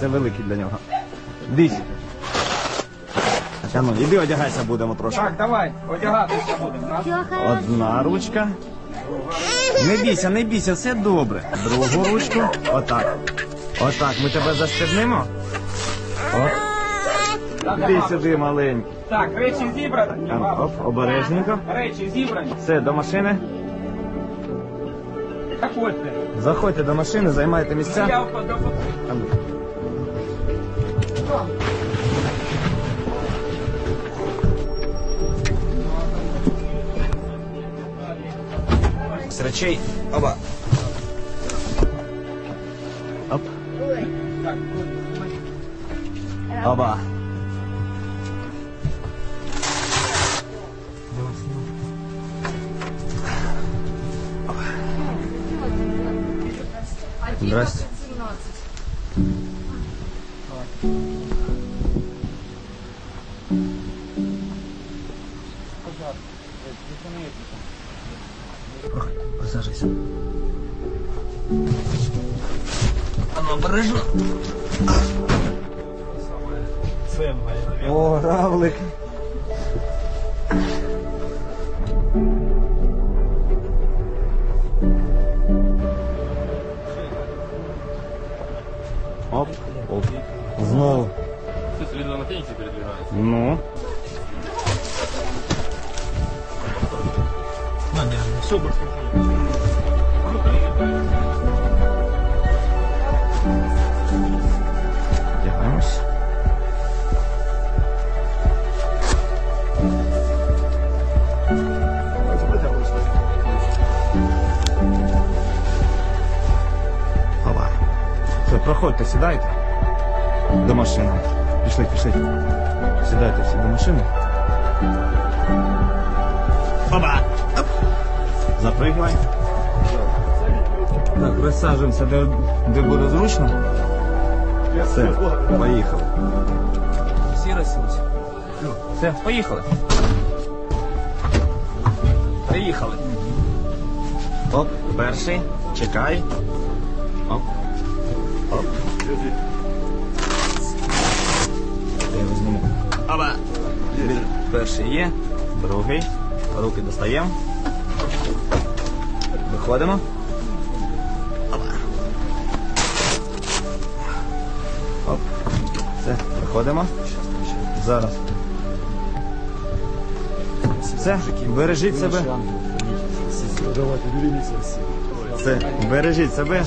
Це великий для нього. Дись. А ну, іди одягайся будемо трошки. Так, давай, одягатися будемо. Одна ручка. Не бійся, не бійся, все добре. Другу ручку. Отак. Отак. Ми тебе застебнемо. Оп. Іди сюди, маленький. Так, речі зібрані. Там. Оп, обережненько. Речі зібрані. Все, до машини. Заходьте. Заходьте до машини, займайте місця. Я впаду. З речей. Оба. Оп. Оба. Здрасте. Присаживайся. Обережно. О, равлик. Оп, оп. Знову. Все следы на фениксе передвигаются. Ну. Все, больше проходьте, сідайте. До машини. Пішли, пішли. Сідайте всі до машини. Опа! Оп. Запригай. Так, присаджуємося, де, де буде зручно. Все, поїхали. Всі розсілися. Все, поїхали. Приїхали. Оп, перший. Чекай. Оп. Перший є. Другий. Руки достаємо. Виходимо. Оп. Все, виходимо. Зараз. Все, бережіть себе. Все, бережіть себе.